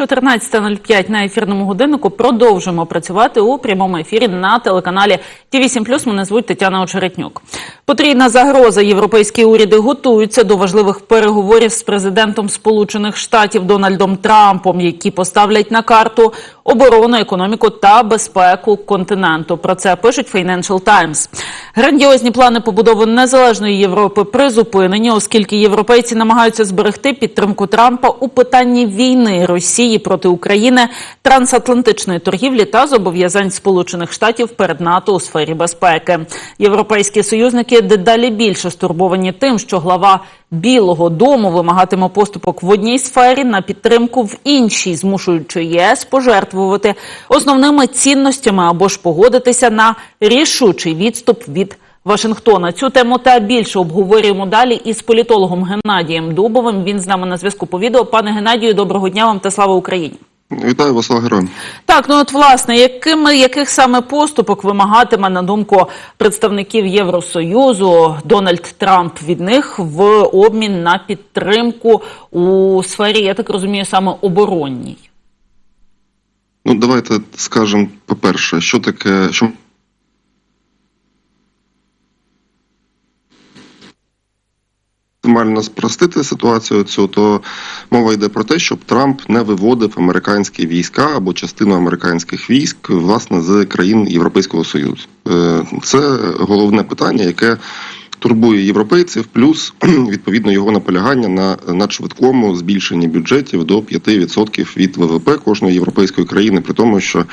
14.05 на ефірному годиннику продовжимо працювати у прямому ефірі на телеканалі Ті 7 Мене звуть Тетяна Очеретнюк. Потрійна загроза. Європейські уряди готуються до важливих переговорів з президентом Сполучених Штатів Дональдом Трампом, які поставлять на карту оборону, економіку та безпеку континенту. Про це пишуть Financial Times. Грандіозні плани побудови незалежної Європи призупинені, оскільки європейці намагаються зберегти підтримку Трампа у питанні війни Росії проти України, трансатлантичної торгівлі та зобов'язань Сполучених Штатів перед НАТО у сфері безпеки. Європейські союзники дедалі більше стурбовані тим, що глава Білого Дому вимагатиме поступок в одній сфері на підтримку в іншій, змушуючи ЄС пожертвувати основними цінностями або ж погодитися на рішучий відступ від Вашингтона. Цю тему та більше обговорюємо далі із політологом Геннадієм Дубовим. Він з нами на зв'язку по відео. Пане Геннадію, доброго дня вам та слава Україні. Вітаю вас, слава героям. Так, ну от власне, якими яких саме поступок вимагатиме на думку представників Євросоюзу Дональд Трамп від них в обмін на підтримку у сфері, я так розумію, саме оборонній? Ну давайте скажемо по-перше, що таке, що максимально спростити ситуацію цю, то мова йде про те, щоб Трамп не виводив американські війська або частину американських військ власне з країн Європейського Союзу. Е, Це головне питання, яке турбує європейців, плюс відповідно його наполягання на надшвидкому збільшенні бюджетів до 5% від ВВП кожної європейської країни, при тому, що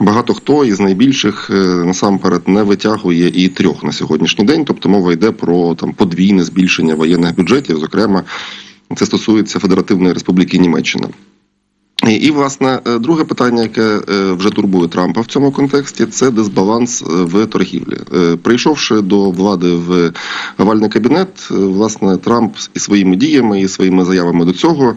багато хто із найбільших е, насамперед не витягує і трьох на сьогоднішній день. Тобто мова йде про там подвійне збільшення воєнних бюджетів. Зокрема, це стосується Федеративної Республіки Німеччина. І, власне е, друге питання, яке е, вже турбує Трампа в цьому контексті, це дисбаланс е, в торгівлі. Прийшовши до влади в овальний кабінет, власне Трамп і своїми діями і своїми заявами до цього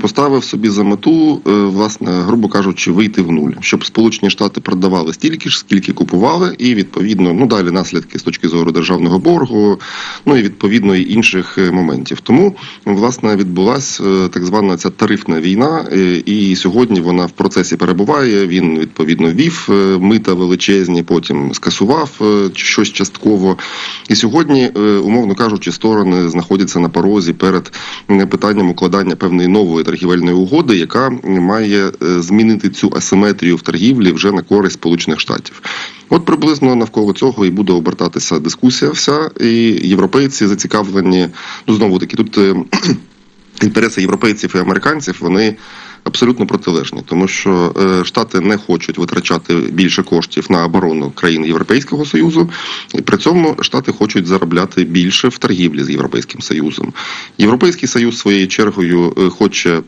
поставив собі за мету, власне, грубо кажучи, вийти в нуль, щоб Сполучені Штати продавали стільки ж, скільки купували, і відповідно ну далі наслідки з точки зору державного боргу, ну і відповідно і інших моментів. Тому власне відбулася так звана ця тарифна війна. І сьогодні вона в процесі перебуває. Він відповідно вів е, мита величезні, потім скасував е, щось частково. І сьогодні, е, умовно кажучи, сторони знаходяться на порозі перед питанням укладання певної нової торгівельної угоди, яка має змінити цю асиметрію в торгівлі вже на користь Сполучених Штатів. От приблизно навколо цього і буде обертатися дискусія. Вся і європейці зацікавлені. Ну знову таки тут інтереси європейців і американців вони абсолютно протилежні, тому що е, штати не хочуть витрачати більше коштів на оборону країн Європейського союзу, і при цьому штати хочуть заробляти більше в торгівлі з європейським союзом. Європейський союз своєю чергою е, хоче е,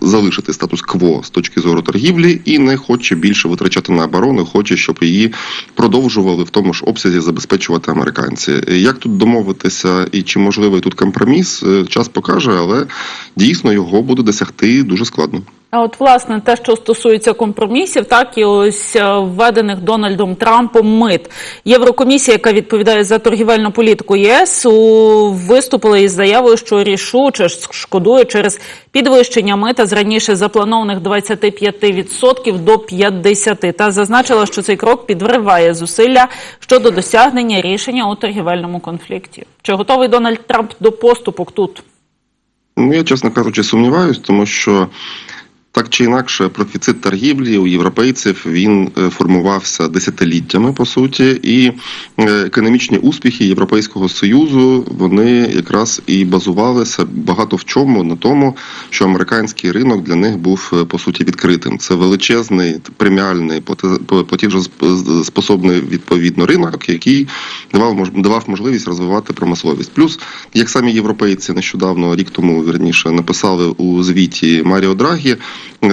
залишити статус-кво з точки зору торгівлі і не хоче більше витрачати на оборону, хоче, щоб її продовжували в тому ж обсязі забезпечувати американці. Як тут домовитися і чи можливий тут компроміс? Час покаже, але дійсно його буде досягти дуже складно. А от власне те, що стосується компромісів, так і ось е, введених Дональдом Трампом мит. Єврокомісія, яка відповідає за торгівельну політику ЄС, виступила із заявою, що рішуче шкодує через підвищення мита з раніше запланованих 25% до 50%. Та зазначила, що цей крок підриває зусилля щодо досягнення рішення у торгівельному конфлікті. Чи готовий Дональд Трамп до поступок тут? Ну я чесно кажучи, сумніваюсь, тому що. Так чи інакше, профіцит торгівлі у європейців він е, формувався десятиліттями по суті, і е, економічні успіхи Європейського союзу вони якраз і базувалися багато в чому на тому, що американський ринок для них був е, по суті відкритим. Це величезний преміальний платіжоспособний відповідно ринок, який давав давав можливість розвивати промисловість. Плюс як самі європейці нещодавно рік тому верніше написали у звіті Маріо Драгі.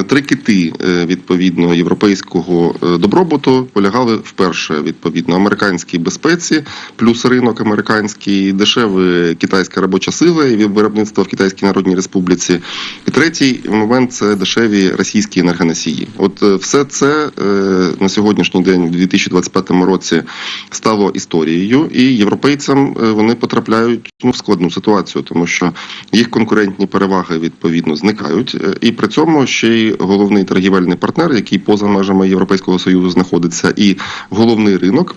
Три кити е, відповідно європейського е, добробуту полягали вперше відповідно американській безпеці, плюс ринок американський, дешеве китайська робоча сила і виробництво в Китайській Народній Республіці. І третій момент це дешеві російські енергоносії. От е, все це на сьогоднішній день, у 2025 році, стало історією, і європейцям вони потрапляють ну в складну ситуацію, тому що їх конкурентні переваги відповідно зникають, і при цьому ще й головний торгівельний партнер, який поза межами Європейського союзу знаходиться, і головний ринок.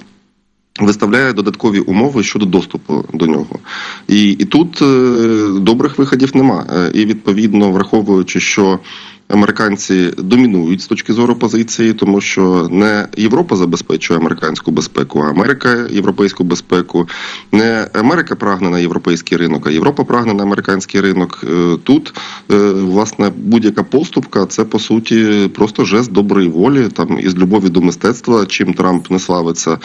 Виставляє додаткові умови щодо доступу до нього, і, і тут е, добрих виходів нема. Е, І відповідно, враховуючи, що американці домінують з точки зору позиції, тому що не Європа забезпечує американську безпеку, а Америка європейську безпеку. Не Америка прагне на європейський ринок, а Європа прагне на американський ринок. Е, Тут е, власне будь-яка поступка це по суті просто жест доброї волі, там із любові до мистецтва, чим Трамп не славиться.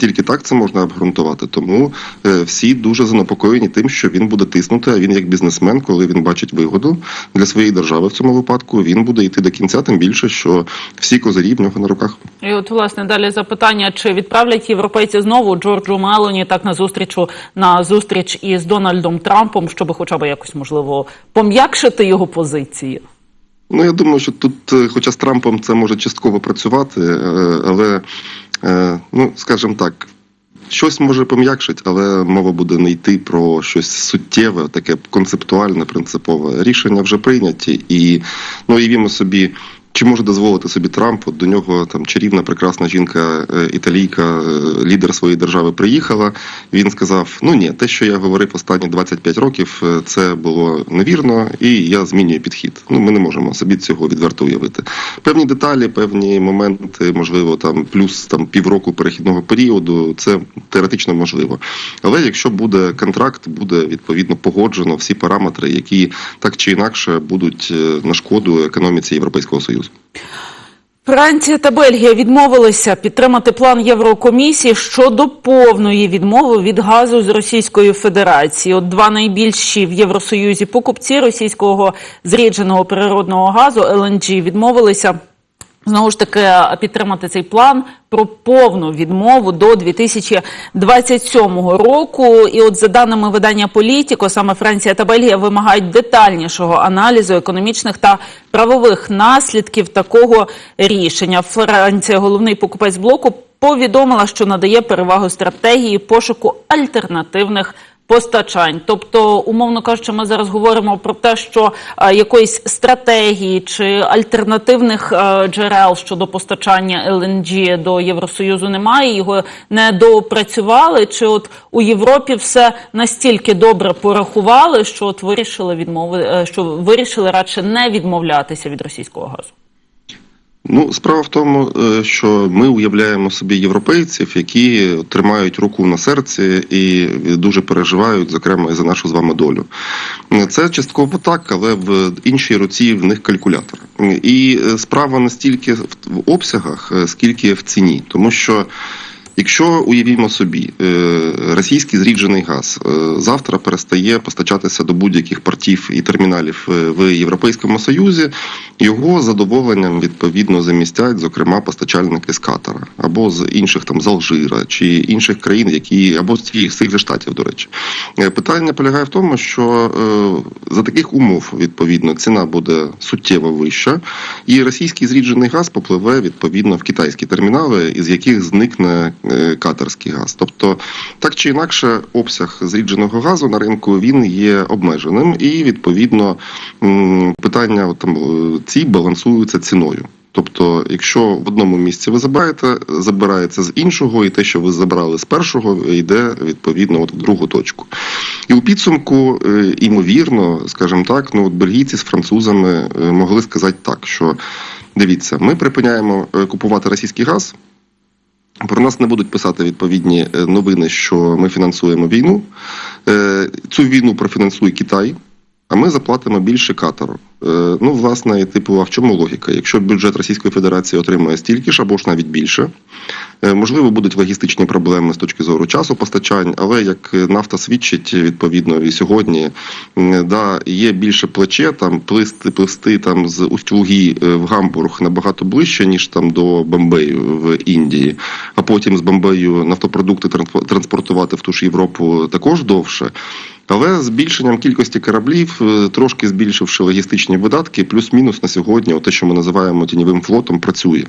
Тільки так це можна обґрунтувати. Тому е, всі дуже занепокоєні тим, що він буде тиснути. А він як бізнесмен, коли він бачить вигоду для своєї держави в цьому випадку, він буде йти до кінця, тим більше, що всі козирі в нього на руках. І от власне далі запитання: чи відправлять європейці знову Джорджу Мелоні так на зустрічу на зустріч із Дональдом Трампом, щоб хоча б якось можливо пом'якшити його позиції? Ну я думаю, що тут, е, хоча з Трампом це може частково працювати, е, але е, ну скажімо так. Щось може пом'якшить, але мова буде не йти про щось суттєве, таке концептуальне, принципове. Рішення вже прийняті, і ну уявімо собі, чи може дозволити собі Трамп, от до нього там чарівна, прекрасна жінка, е, італійка, е, лідер своєї держави приїхала. Він сказав: Ну ні, те, що я говорив останні 25 років, е, це було невірно, і я змінюю підхід. Ну ми не можемо собі цього відверто уявити. Певні деталі, певні моменти, можливо, там плюс там півроку перехідного періоду, це теоретично можливо. Але якщо буде контракт, буде відповідно погоджено всі параметри, які так чи інакше будуть на шкоду економіці Європейського союзу. Франція та Бельгія відмовилися підтримати план Єврокомісії щодо повної відмови від газу з Російської Федерації. От два найбільші в Євросоюзі покупці російського зрідженого природного газу ЛНГ відмовилися. Знову ж таки підтримати цей план про повну відмову до 2027 року. І от за даними видання Політіко, саме Франція та Бельгія вимагають детальнішого аналізу економічних та правових наслідків такого рішення. Франція, головний покупець блоку, повідомила, що надає перевагу стратегії пошуку альтернативних постачань. Тобто, умовно кажучи, ми зараз говоримо про те, що е, якоїсь стратегії чи альтернативних е, джерел щодо постачання ЛНГ до Євросоюзу немає, його не доопрацювали. Чи от у Європі все настільки добре порахували, що от вирішили відмови, е, що вирішили радше не відмовлятися від російського газу? Ну, справа в тому, е, що ми уявляємо собі європейців, які тримають руку на серці і дуже переживають, зокрема, і за нашу з вами долю. Це частково так, але в іншій руці в них калькулятор. І е, справа не стільки в в обсягах, е, скільки в ціні, тому що. Якщо уявімо собі, е, російський зріджений газ е, завтра перестає постачатися до будь-яких портів і терміналів е, в Європейському Союзі, його задоволенням відповідно замістять, зокрема, постачальники з Катара або з інших там з Алжира чи інших країн, які або з цих же штатів, до речі, питання полягає в тому, що за таких умов відповідно ціна буде суттєво вища, і російський зріджений газ попливе відповідно в китайські термінали, із яких зникне катарський газ. Тобто, так чи інакше, обсяг зрідженого газу на ринку він є обмеженим, і відповідно питання там е, ці балансуються ціною. Тобто, якщо в одному місці ви забираєте, забирається з іншого, і те, що ви забрали з першого, йде відповідно от в другу точку. І у підсумку, е, імовірно, скажімо так, ну от бельгійці з французами е, могли сказати так, що дивіться, ми припиняємо е, купувати російський газ. Про нас не будуть писати відповідні е, новини, що ми фінансуємо війну. Е, Цю війну профінансує Китай, а ми заплатимо більше Катару. Е, Ну, власне, типу, а в чому логіка? Якщо бюджет Російської Федерації отримує стільки ж або ж навіть більше, е, можливо, будуть логістичні проблеми з точки зору часу постачань, але як нафта свідчить відповідно і сьогодні, да, є більше плече, там плисти, плисти там з Усть-Лугі е, в Гамбург набагато ближче, ніж там до Бомбею в Індії, а потім з Бомбею нафтопродукти транспо- транспортувати в ту ж Європу також довше. Але збільшенням кількості кораблів, е, трошки збільшивши логістичні видатки, плюс-мінус на сьогодні, те, що ми називаємо тіньовим флотом, працює.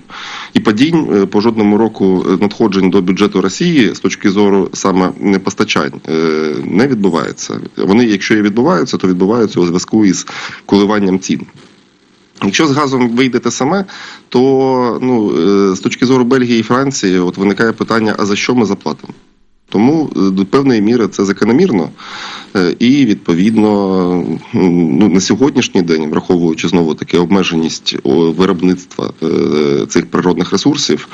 І падінь е, по жодному року е, надходжень до бюджету Росії з точки зору саме не постачань е, не відбувається. Вони, якщо і відбуваються, то відбуваються у зв'язку із коливанням цін. Якщо з газом вийде те саме, то ну, з точки зору Бельгії і Франції от виникає питання: а за що ми заплатимо? Тому е, до певної міри це закономірно, Е, і відповідно ну, на сьогоднішній день, враховуючи знову таки обмеженість виробництва е, цих природних ресурсів,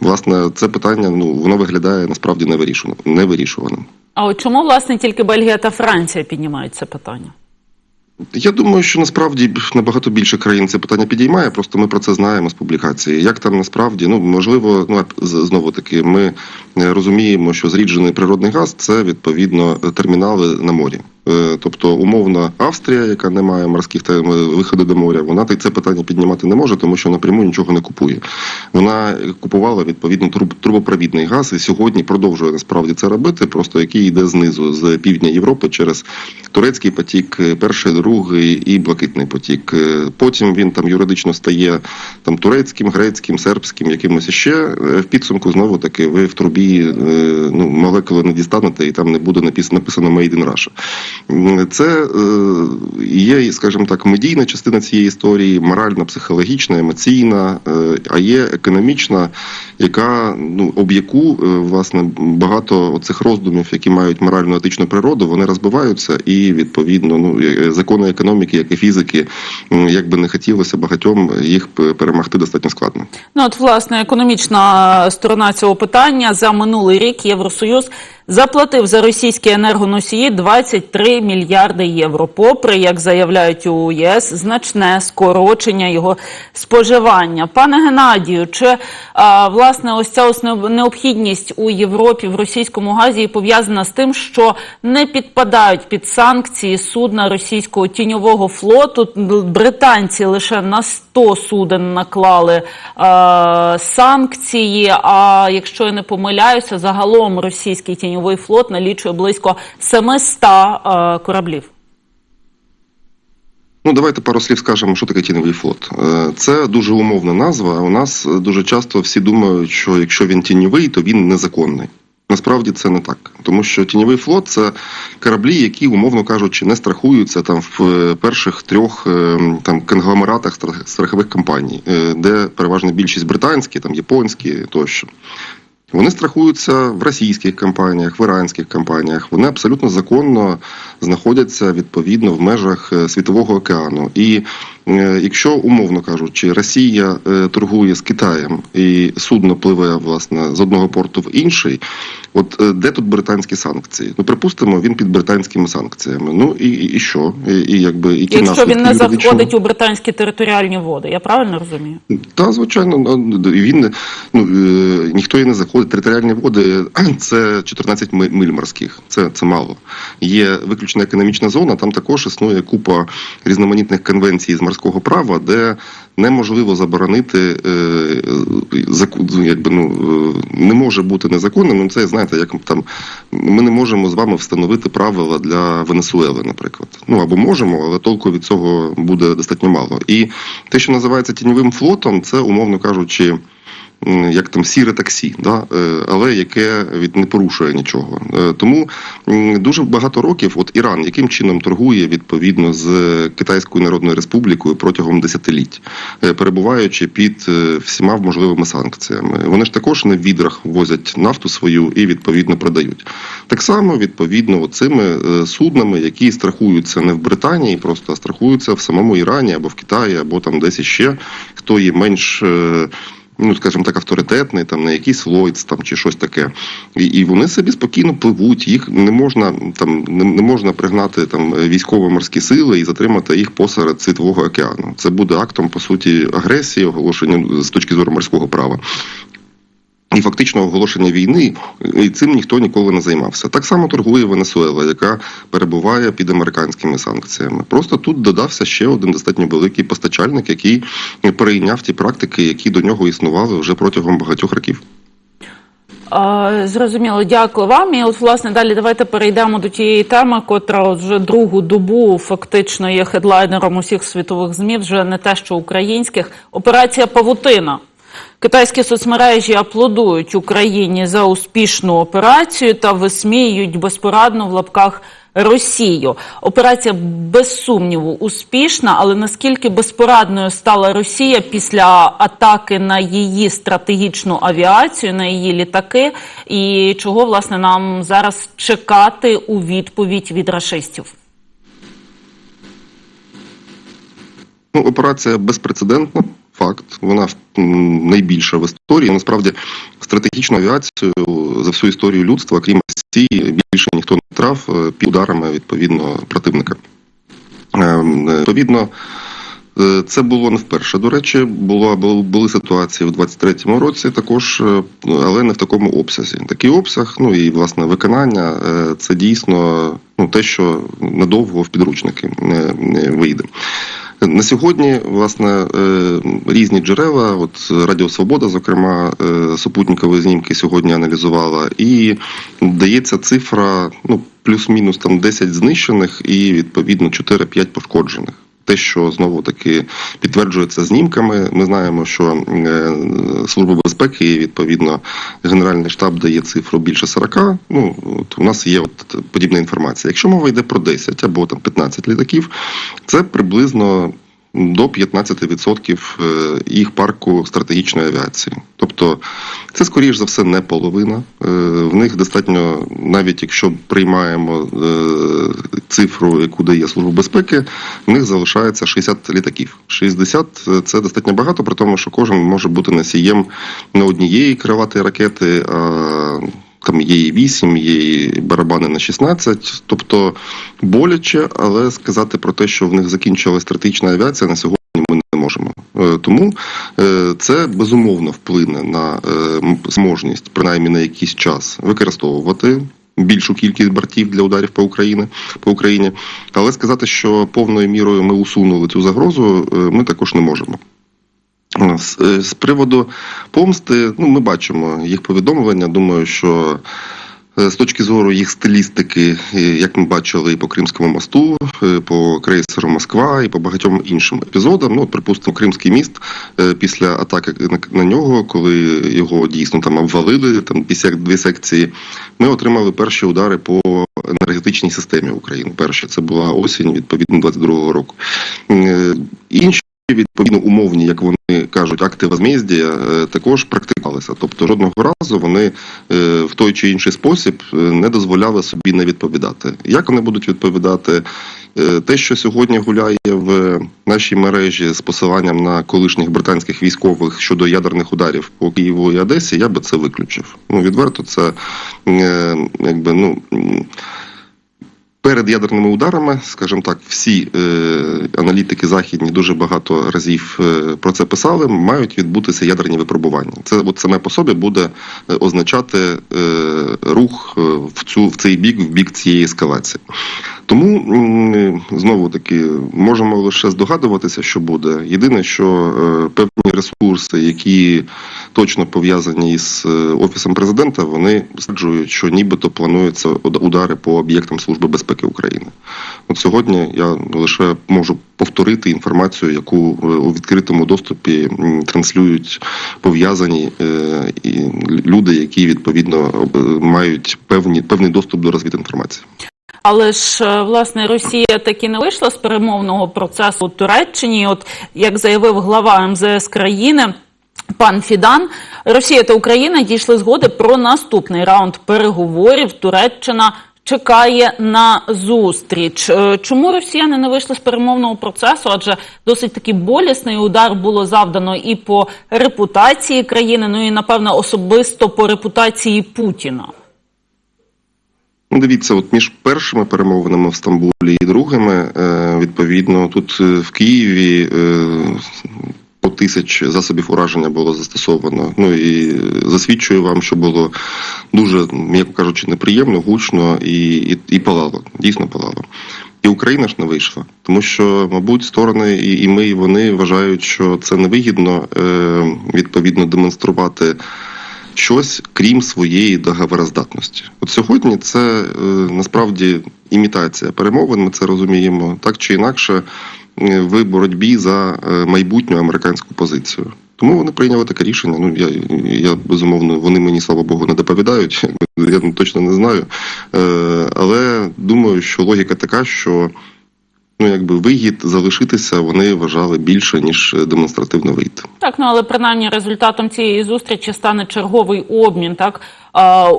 власне, це питання ну воно виглядає насправді невирішено- невирішуваним. А от чому власне тільки Бельгія та Франція піднімають це питання? Я думаю, що насправді набагато більше країн це питання підіймає. Просто ми про це знаємо з публікації. Як там насправді, ну можливо, ну знову таки, ми е, розуміємо, що зріджений природний газ це відповідно термінали на морі. Е, Тобто, умовно, Австрія, яка не має морських та виходу до моря, вона це питання піднімати не може, тому що напряму нічого не купує. Вона купувала відповідно труб, трубопровідний газ і сьогодні продовжує насправді це робити, просто який йде знизу з півдня Європи через турецький потік, е, перший, другий і блакитний потік. Е, Потім він там юридично стає там турецьким, грецьким, сербським, якимось іще. Е, В підсумку знову таки ви в трубі е, ну молекули не дістанете, і там не буде напис- написано «Made in Russia». Це е, є, скажімо так, медійна частина цієї історії, моральна, психологічна, емоційна, е, а є економічна, яка ну об яку е, власне багато цих роздумів, які мають морально етичну природу, вони розбиваються, і відповідно ну закони економіки, як і фізики, як би не хотілося багатьом їх перемогти достатньо складно. Ну, от, власне, економічна сторона цього питання за минулий рік Євросоюз заплатив за російські енергоносії 23 мільярди євро. Попри, як заявляють у ЄС, значне скорочення його споживання. Пане Геннадію, чи а, власне ось ця ось необхідність у Європі в російському газі пов'язана з тим, що не підпадають під санкції судна російського тіньового флоту? Британці лише на 100 суден наклали е, санкції. А якщо я не помиляюся, загалом російський тіньовий флот налічує близько 700 е, кораблів. Ну, давайте пару слів скажемо, що таке тіньовий флот. Е, Це дуже умовна назва. У нас дуже часто всі думають, що якщо він тіньовий, то він незаконний. Насправді це не так, тому що тіньовий флот це кораблі, які, умовно кажучи, не страхуються там в е, перших трьох е, там конгломератах страх- страхових компаній, е, де переважна більшість британські, там японські тощо. Вони страхуються в російських компаніях, в іранських компаніях. Вони абсолютно законно знаходяться відповідно в межах світового океану. І якщо умовно кажучи, Росія е, торгує з Китаєм і судно пливе власне з одного порту в інший, от е, де тут британські санкції? Ну припустимо, він під британськими санкціями. Ну і, і, і що? І, і якби які Якщо він не заходить у британські територіальні води, я правильно розумію? Та звичайно, ну, і він ну е, ніхто і не заходить. Територіальні води це 14 миль морських. Це, це мало. Є виключна економічна зона. Там також існує купа різноманітних конвенцій з морського права, де неможливо заборонити е, ну, якби ну е, не може бути незаконним. Ну, Це знаєте, як там ми не можемо з вами встановити правила для Венесуели, наприклад. Ну або можемо, але толку від цього буде достатньо мало. І те, що називається тіньовим флотом, це умовно кажучи. Як там сіре таксі, да? е, але яке від не порушує нічого. Е, Тому дуже багато років, от Іран, яким чином торгує відповідно з Китайською Народною Республікою протягом десятиліть, е, перебуваючи під всіма можливими санкціями. Вони ж також в відрах возять нафту свою і відповідно продають. Так само відповідно цими суднами, які страхуються не в Британії, просто а страхуються в самому Ірані або в Китаї, або там десь іще, хто є менш. Ну, скажімо так, авторитетний, там на якийсь Лойц там чи щось таке, і, і вони собі спокійно пливуть. Їх не можна там не, не можна пригнати там військово-морські сили і затримати їх посеред світового океану. Це буде актом по суті агресії, оголошення з точки зору морського права. І фактично оголошення війни, і цим ніхто ніколи не займався. Так само торгує Венесуела, яка перебуває під американськими санкціями. Просто тут додався ще один достатньо великий постачальник, який перейняв ті практики, які до нього існували вже протягом багатьох років. Зрозуміло, дякую вам. І от власне далі давайте перейдемо до тієї теми, котра от вже другу добу фактично є хедлайнером усіх світових змі, вже не те, що українських. Операція Павутина. Китайські соцмережі аплодують Україні за успішну операцію та висміюють безпорадну в лапках Росію. Операція без сумніву успішна, але наскільки безпорадною стала Росія після атаки на її стратегічну авіацію, на її літаки, і чого власне нам зараз чекати у відповідь від рашистів? Ну, операція безпрецедентна. Факт, вона найбільша в історії. Насправді, стратегічну авіацію за всю історію людства, крім Росії, більше ніхто не трав е, під ударами відповідно противника. Ем, е, Відповідно, е, це було не вперше. До речі, було були ситуації в 23-му році, також, але не в такому обсязі. Такий обсяг, ну і власне виконання це дійсно ну те, що надовго в підручники не вийде. На сьогодні, власне, е, різні джерела, от Радіо Свобода, зокрема, е, супутникові знімки сьогодні аналізувала, і дається цифра ну, плюс-мінус там 10 знищених і відповідно 4-5 пошкоджених. Те, що знову таки підтверджується знімками, ми знаємо, що е, служба безпеки і відповідно Генеральний штаб дає цифру більше 40. Ну от у нас є от подібна інформація. Якщо мова йде про 10 або там 15 літаків, це приблизно до 15% е, їх парку стратегічної авіації. Тобто це, скоріш за все, не половина. Е, В них достатньо, навіть якщо приймаємо е, цифру, яку дає Служба безпеки, в них залишається 60 літаків. 60 – це достатньо багато, при тому, що кожен може бути носієм не однієї крилатої ракети, а там є і 8, є і барабани на 16. Тобто боляче, але сказати про те, що в них закінчилась стратегічна авіація на сьогодні ми не можемо. Е, Тому е, це безумовно вплине на е, зможність, принаймні на якийсь час, використовувати. Більшу кількість бортів для ударів по Україні по Україні, але сказати, що повною мірою ми усунули цю загрозу, ми також не можемо. З, е, з приводу помсти, ну ми бачимо їх повідомлення. Думаю, що е, з точки зору їх стилістики, як ми бачили і по Кримському мосту, е, по крейсеру Москва і по багатьом іншим епізодам. Ну, припустимо, Кримський міст після атаки на, нього, коли його дійсно там обвалили, там дві дві секції, ми отримали перші удари по енергетичній системі України. Перше це була осінь, відповідно 22-го року. Інші відповідно умовні, як вони кажуть, акти возмездія е, також практикувалися. Тобто жодного разу вони е, в той чи інший спосіб е, не дозволяли собі не відповідати. Як вони будуть відповідати? Те, що сьогодні гуляє в нашій мережі з посиланням на колишніх британських військових щодо ядерних ударів по Києву і Одесі, я би це виключив. Ну відверто, це якби ну. Перед ядерними ударами, скажімо так, всі е, аналітики західні дуже багато разів е, про це писали. Мають відбутися ядерні випробування. Це от саме по собі буде е, означати е, рух е, в цю в цей бік, в бік цієї ескалації. Тому знову таки можемо лише здогадуватися, що буде. Єдине, що е, певні ресурси, які точно пов'язані із е, офісом президента, вони стверджують, що нібито плануються уд- удари по об'єктам Служби безпеки України. От сьогодні я лише можу повторити інформацію, яку е, у відкритому доступі транслюють пов'язані е, люди, які відповідно мають певні певний доступ до розвідінформації. Але ж власне Росія таки не вийшла з перемовного процесу Туреччині. От як заявив глава МЗС країни. Пан Фідан, Росія та Україна дійшли згоди про наступний раунд переговорів. Туреччина чекає на зустріч. Е, Чому росіяни не вийшли з перемовного процесу? Адже досить таки болісний удар було завдано і по репутації країни, ну і напевно особисто по репутації Путіна. Ну, дивіться, от між першими перемовинами в Стамбулі і другими, е, відповідно, тут е, в Києві е, по тисяч засобів ураження було застосовано. Ну і засвідчую вам, що було дуже, м'яко кажучи, неприємно, гучно і, і, і палало. Дійсно палало. І Україна ж не вийшла, тому що, мабуть, сторони і, і ми, і вони вважають, що це невигідно е, відповідно демонструвати щось крім своєї договороздатності. От сьогодні це е, насправді імітація перемовин. Ми це розуміємо так чи інакше. Е, в боротьбі за е, майбутню американську позицію. Тому вони прийняли таке рішення. Ну я, я безумовно, вони мені слава Богу не доповідають. Я точно не знаю. Е, але думаю, що логіка така, що ну якби вигід залишитися вони вважали більше ніж демонстративно вийти. Так, ну але принаймні результатом цієї зустрічі стане черговий обмін так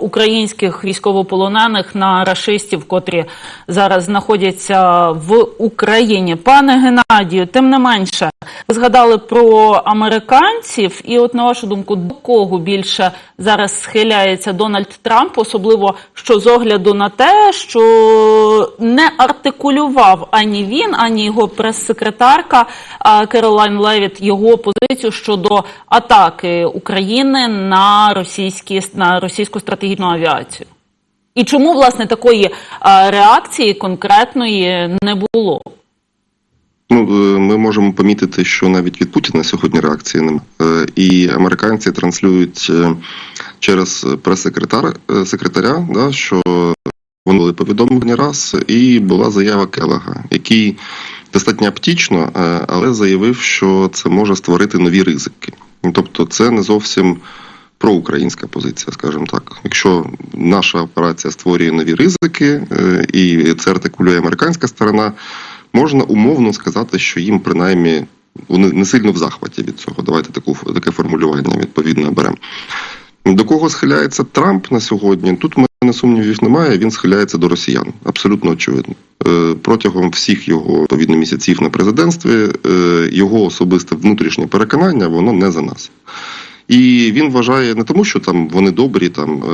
українських військовополонених на рашистів, котрі зараз знаходяться в Україні. Пане Геннадію, тим не менше, ви згадали про американців, і от на вашу думку, до кого більше зараз схиляється Дональд Трамп, особливо що з огляду на те, що не артикулював ані він, ані його прес-секретарка Керолайн Левіт його позицію щодо атаки України на російські на російську стратегічну авіацію. І чому власне такої реакції конкретної не було? Ну, е, ми можемо помітити, що навіть від Путіна сьогодні реакції немає. Е, І американці транслюють е, через прес-секретар е, секретаря, да, що вони були повідомлені раз, і була заява Келега, який достатньо аптічно, е, але заявив, що це може створити нові ризики. Тобто, це не зовсім проукраїнська позиція, скажімо так. Якщо наша операція створює нові ризики, е, і це артикулює американська сторона, можна умовно сказати, що їм принаймні вони не сильно в захваті від цього. Давайте таку таке формулювання відповідно беремо. До кого схиляється Трамп на сьогодні? Тут мене сумнівів немає. Він схиляється до росіян, абсолютно очевидно. Е, Протягом всіх його відповідно місяців на президентстві е, його особисте внутрішнє переконання воно не за нас. І він вважає не тому, що там вони добрі, там е,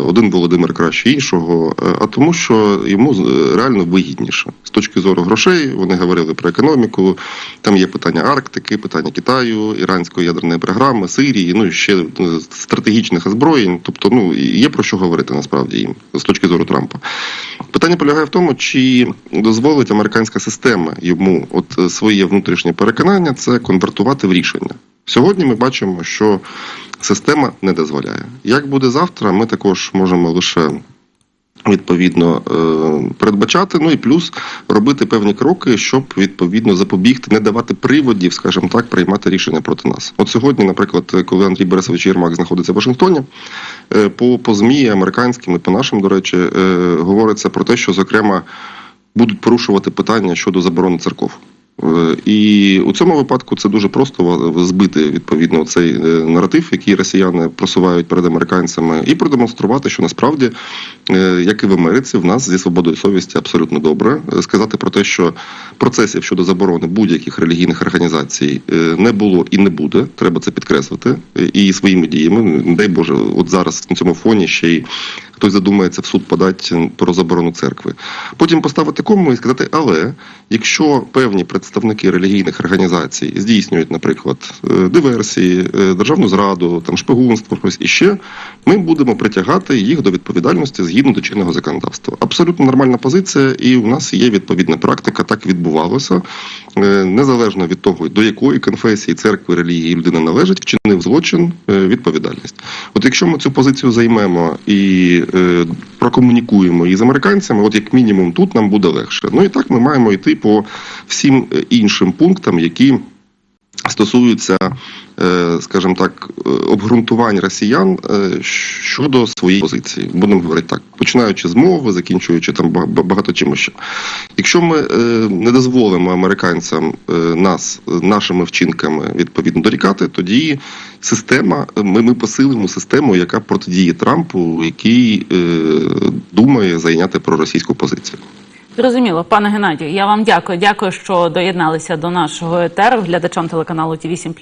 один Володимир краще іншого, е, а тому, що йому е, реально вигідніше з точки зору грошей. Вони говорили про економіку. Там є питання Арктики, питання Китаю, іранської ядерної програми, Сирії, ну і ще стратегічних озброєнь. Тобто, ну є про що говорити насправді їм з точки зору Трампа. Питання полягає в тому, чи дозволить американська система йому от своє внутрішнє переконання це конвертувати в рішення. Сьогодні ми бачимо, що система не дозволяє. Як буде завтра, ми також можемо лише відповідно е, передбачати. Ну і плюс робити певні кроки, щоб відповідно запобігти, не давати приводів, скажімо так, приймати рішення проти нас. От сьогодні, наприклад, коли Андрій Борисович Єрмак знаходиться в Вашингтоні, е, по, по змі американським і по нашим, до речі, е, говориться про те, що зокрема будуть порушувати питання щодо заборони церков. Е, І у цьому випадку це дуже просто збити відповідно цей е, наратив, який росіяни просувають перед американцями, і продемонструвати, що насправді, е, як і в Америці, в нас зі свободою совісті абсолютно добре. Сказати про те, що процесів щодо заборони будь-яких релігійних організацій не було і не буде. Треба це підкреслити і своїми діями. Дай Боже, от зараз на цьому фоні ще й хтось задумається в суд подати про заборону церкви. Потім поставити кому і сказати, але якщо певні представники релігійних організацій здійснюють, наприклад, е, диверсії, е, державну зраду, там шпигунство, щось іще, ми будемо притягати їх до відповідальності згідно до чинного законодавства. Абсолютно нормальна позиція, і у нас є відповідна практика. Так відбувалося Е, незалежно від того, до якої конфесії, церкви, релігії людина належить, вчинив злочин, відповідальність. От якщо ми цю позицію займемо і прокомунікуємо із американцями, от як мінімум тут нам буде легше. Ну і так ми маємо йти по всім е, іншим пунктам, які стосуються, е, скажімо так, е, обґрунтувань росіян е, щодо своєї позиції. Будемо говорити так, починаючи з мови, закінчуючи там ба- ба- багато чим ще. Якщо ми не дозволимо американцям нас нашими вчинками відповідно дорікати, тоді система, ми, ми посилимо систему, яка протидіє Трампу, який думає зайняти проросійську позицію. Зрозуміло, пане Геннадію, я вам дякую. Дякую, що доєдналися до нашого етеру глядачам телеканалу Ті 8